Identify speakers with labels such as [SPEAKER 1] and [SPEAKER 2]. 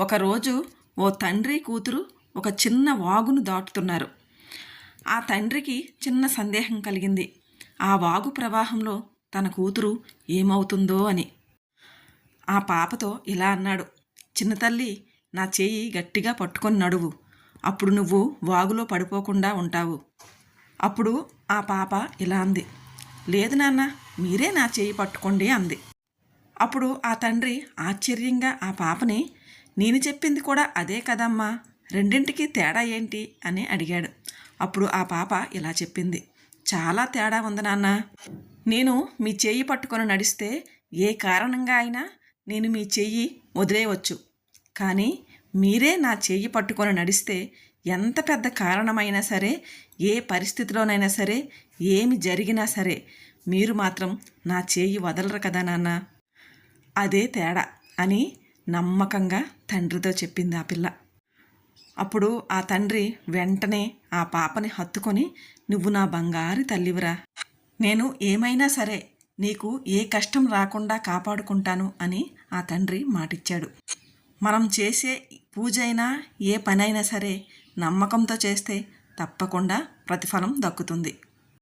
[SPEAKER 1] ఒకరోజు ఓ తండ్రి కూతురు ఒక చిన్న వాగును దాటుతున్నారు. ఆ తండ్రికి చిన్న సందేహం కలిగింది. ఆ వాగు ప్రవాహంలో తన కూతురు ఏమవుతుందో అని. ఆ పాపతో ఇలా అన్నాడు చిన్న తల్లి నా చేయి గట్టిగా పట్టుకొని నడువు. అప్పుడు నువ్వు వాగులో పడిపోకుండా ఉంటావు. అప్పుడు ఆ పాప ఇలా అంది లేదు నాన్న మీరే నా చేయి పట్టుకోండి అంది. అప్పుడు ఆ తండ్రి ఆశ్చర్యంగా ఆ పాపని నేను చెప్పింది కూడా అదే కదమ్మా. రెండింటికి తేడా ఏంటి? అని అడిగాడు. అప్పుడు ఆ పాప ఇలా చెప్పింది. చాలా తేడా ఉంది నాన్న. నేను మీ చెయ్యి పట్టుకొని నడిస్తే ఏ కారణంగా అయినా నేను మీ చెయ్యి వదిలేయవచ్చు కానీ మీరే నా చెయ్యి పట్టుకొని నడిస్తే ఎంత పెద్ద కారణమైనా సరే ఏ పరిస్థితిలోనైనా సరే ఏమి జరిగినా సరే మీరు మాత్రం నా చేయి వదలరు కదా నాన్న. అదే తేడా అని నమ్మకంగా తండ్రితో చెప్పింది ఆ పిల్ల. అప్పుడు ఆ తండ్రి వెంటనే ఆ పాపని హత్తుకొని నువ్వు నా బంగారు తల్లివిరా. నేను ఏమైనా సరే నీకు ఏ కష్టం రాకుండా కాపాడుకుంటాను అని ఆ తండ్రి మాటిచ్చాడు. మనం చేసే పూజ అయినా ఏ పనైనా సరే నమ్మకంతో చేస్తే తప్పకుండా ప్రతిఫలం దక్కుతుంది.